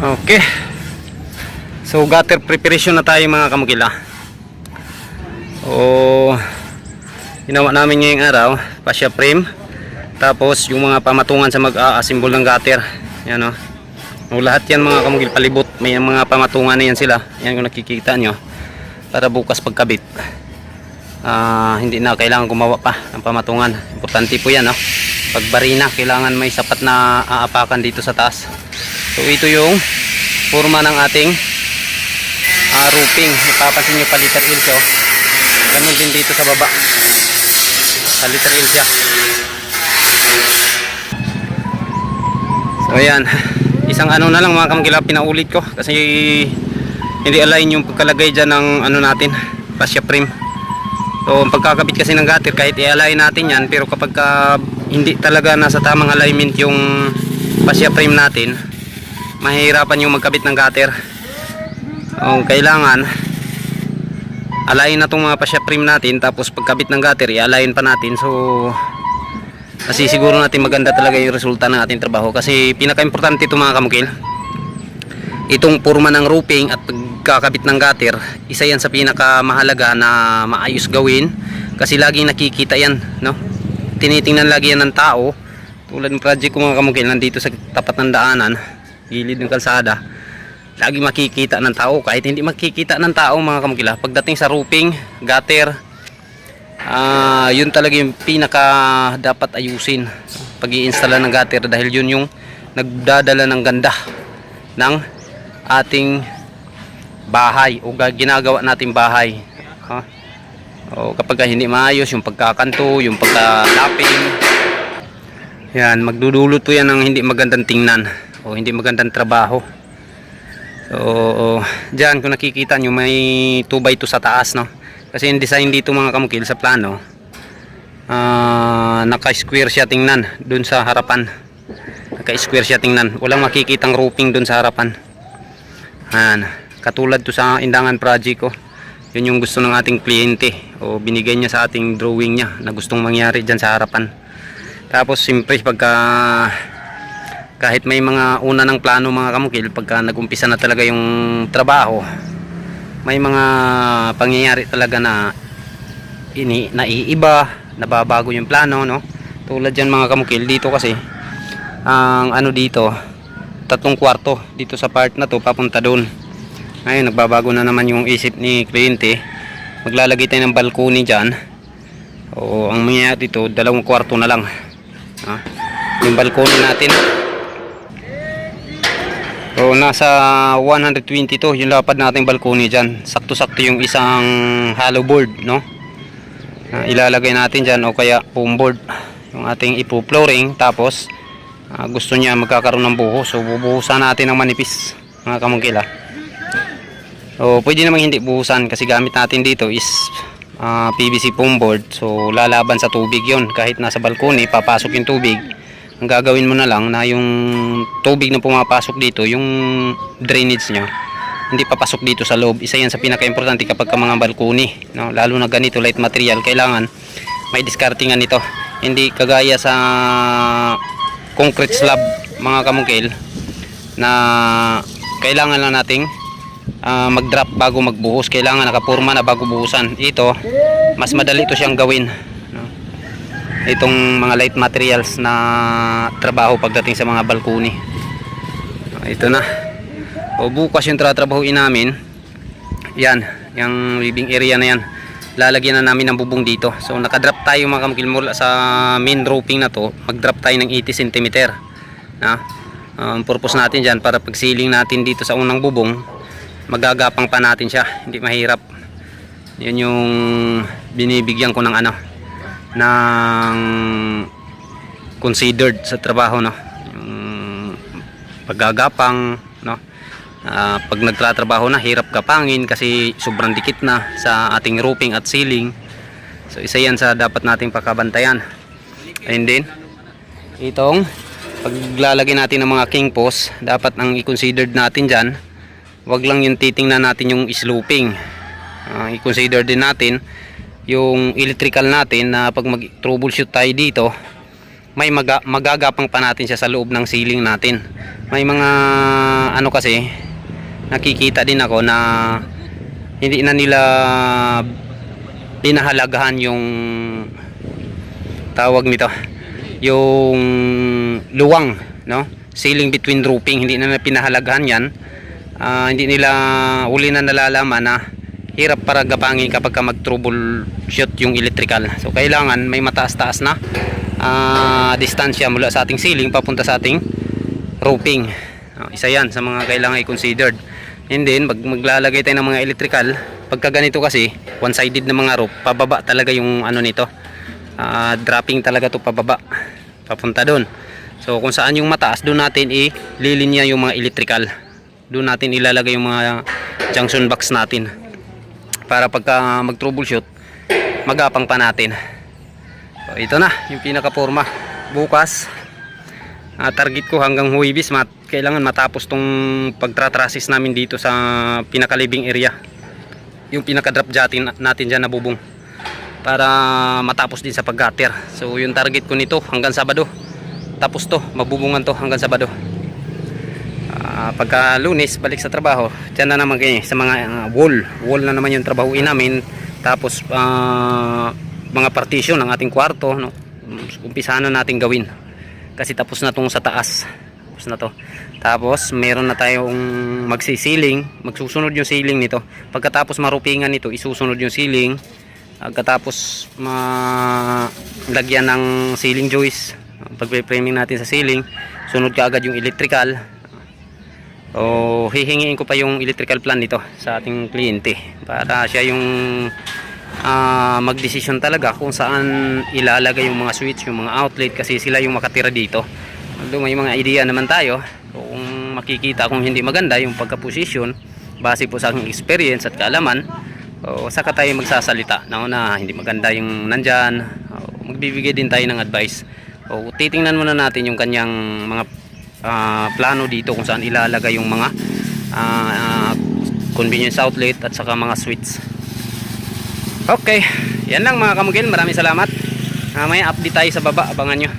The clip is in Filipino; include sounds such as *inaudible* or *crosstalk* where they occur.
Okay. So gutter preparation na tayo mga kamukila. O ginawa namin ngayong araw, fascia frame. Tapos yung mga pamatungan sa mag-aasimbol ng gutter. Yan o. O lahat yan mga kamukil palibot. May mga pamatungan na yan sila. Yan kung nakikita nyo. Para bukas pagkabit. Ah, hindi na kailangan gumawa pa ng pamatungan. Importante po yan no. Pag barina, kailangan may sapat na aapakan dito sa taas. So ito yung forma ng ating ah, roofing. Ipapansin nyo paliter siya. oh. Ganun din dito sa baba. Paliter il siya. So ayan. *laughs* Isang ano na lang mga kamagila pinaulit ko. Kasi hindi align yung pagkalagay dyan ng ano natin. Fascia frame. So pagkakabit kasi ng gutter kahit i-align natin yan. Pero kapag ka, hindi talaga nasa tamang alignment yung fascia frame natin mahihirapan yung magkabit ng gutter. O kailangan align na itong mga pasya frame natin tapos pagkabit ng gutter i-align pa natin. So kasi siguro natin maganda talaga yung resulta ng ating trabaho kasi pinaka-importante ito mga kamukil. Itong forma ng roofing at pagkakabit ng gutter isa yan sa pinaka-mahalaga na maayos gawin kasi laging nakikita yan no? tinitingnan lagi yan ng tao. Tulad ng project ko mga kamukil nandito sa tapat ng daanan gilid ng kalsada lagi makikita ng tao kahit hindi makikita ng tao mga kamukila pagdating sa roofing, gutter ah yun talaga yung pinaka dapat ayusin pag i-installa ng gutter dahil yun yung nagdadala ng ganda ng ating bahay o ga- ginagawa nating bahay ha? o kapag hindi maayos yung pagkakanto yung pagkalaping yan magdudulot po yan ng hindi magandang tingnan o hindi magandang trabaho. So dyan kung nakikita nyo may 2x2 sa taas no? Kasi yung design dito mga kamukil sa plano ah naka square siya tingnan dun sa harapan. Naka square siya tingnan. Walang makikitang roofing dun sa harapan. Ayan. katulad to sa indangan project ko. Yun yung gusto ng ating kliyente o binigay niya sa ating drawing niya na gustong mangyari dyan sa harapan. Tapos siyempre pagka kahit may mga una ng plano mga kamukil pagka nagumpisa na talaga yung trabaho may mga pangyayari talaga na ini naiiba nababago yung plano no? Tulad yan mga kamukil dito kasi ang ano dito tatlong kwarto dito sa part na to papunta doon. Ngayon nagbabago na naman yung isip ni kliyente. Maglalagay tayo ng balkoni dyan. O ang mangyayari dito dalawang kwarto na lang. Ha? yung balkoni natin So nasa 120 to yung lapad nating balkoni diyan. Sakto-sakto yung isang hollow board, no? Ah, ilalagay natin diyan o kaya foam board yung ating ipo-flooring tapos ah, gusto niya magkakaroon ng buhos. So bubuhusan natin ng manipis, mga kamungkila. So pwede namang hindi buhusan kasi gamit natin dito is ah, PVC foam board. So lalaban sa tubig 'yon kahit nasa balkoni papasok yung tubig ang gagawin mo na lang na yung tubig na pumapasok dito yung drainage nyo hindi papasok dito sa loob isa yan sa pinaka-importante kapag ka mga balkoni no? lalo na ganito light material kailangan may discardingan nito hindi kagaya sa concrete slab mga kamungkil na kailangan lang nating ah, mag-drop bago magbuhos kailangan nakapurma na bago buhusan ito mas madali ito siyang gawin? Itong mga light materials na trabaho pagdating sa mga balkoni. Ito na. O bukas yung tratrabahuin namin. Yan yung living area na yan. Lalagyan na namin ng bubong dito. So nakadrop tayo mga kamukil mula sa main roofing na to. Mag drop tayo ng 80 cm na? Ang purpose natin dyan para pag ceiling natin dito sa unang bubong magagapang pa natin siya. Hindi mahirap. Yan yung binibigyan ko ng ano ng considered sa trabaho no? Yung paggagapang no? Ah, pag nagtatrabaho na hirap kapangin kasi sobrang dikit na sa ating roofing at ceiling. So isa yan sa dapat nating pakabantayan and then itong paglalagay natin ng mga king post dapat ang i-considered natin dyan wag lang yung titingnan natin yung sloping. Ah, i-consider din natin yung electrical natin na pag mag troubleshoot tayo dito may maga magagapang pa natin siya sa loob ng ceiling natin. May mga ano kasi nakikita din ako na hindi na nila pinahalagahan yung tawag nito yung luwang no? Ceiling between roofing hindi na nila pinahalagahan yan. Ah, hindi nila uli na nalalaman na hirap para gapangin kapag ka mag troubleshoot yung electrical. So kailangan may mataas-taas na ah, distansya mula sa ating ceiling papunta sa ating roofing. Ah, isa yan sa mga kailangan i-considered. And then pag maglalagay tayo ng mga electrical pagka ganito kasi one sided na mga roof pababa talaga yung ano nito. Ah, dropping talaga to pababa papunta doon. So kung saan yung mataas doon natin ililinya yung mga electrical. Doon natin ilalagay yung mga junction box natin para pagka mag troubleshoot magapang pa natin. So, ito na yung pinaka forma bukas ah, target ko hanggang Huwibis mat kailangan matapos tong pagtratrasis namin dito sa pinaka living area. Yung pinaka drop jatin natin dyan na bubong para matapos din sa paggater so yung target ko nito hanggang Sabado. Tapos to mabubungan to hanggang Sabado Ah, pagka lunes balik sa trabaho dyan na naman kayo sa mga ah, wall. Wall na naman yung trabahuin namin. Tapos ah, mga partition ng ating kwarto no? umpisahan na natin gawin. Kasi tapos na tong sa taas. Tapos na to. Tapos meron na tayong magsisiling magsusunod yung ceiling nito. Pagkatapos marupingan nito isusunod yung ceiling. Pagkatapos malagyan ng ceiling joist pagpe-framing natin sa ceiling sunod ka agad yung electrical o hihingiin ko pa yung electrical plan nito sa ating kliyente para siya yung ah, magdesisyon talaga kung saan ilalagay yung mga switch, yung mga outlet kasi sila yung makatira dito. Although may mga idea naman tayo kung makikita kung hindi maganda yung pagka-position base po sa aking experience at kaalaman o saka tayo magsasalita. Na na hindi maganda yung nandyan. O, magbibigay din tayo ng advice. O titingnan muna natin yung kanyang mga ah, plano dito kung saan ilalagay yung mga ah, ah, convenience outlet at saka mga switch okay yan lang mga kamugil. Maraming salamat. Ah, may update tayo sa baba. Abangan nyo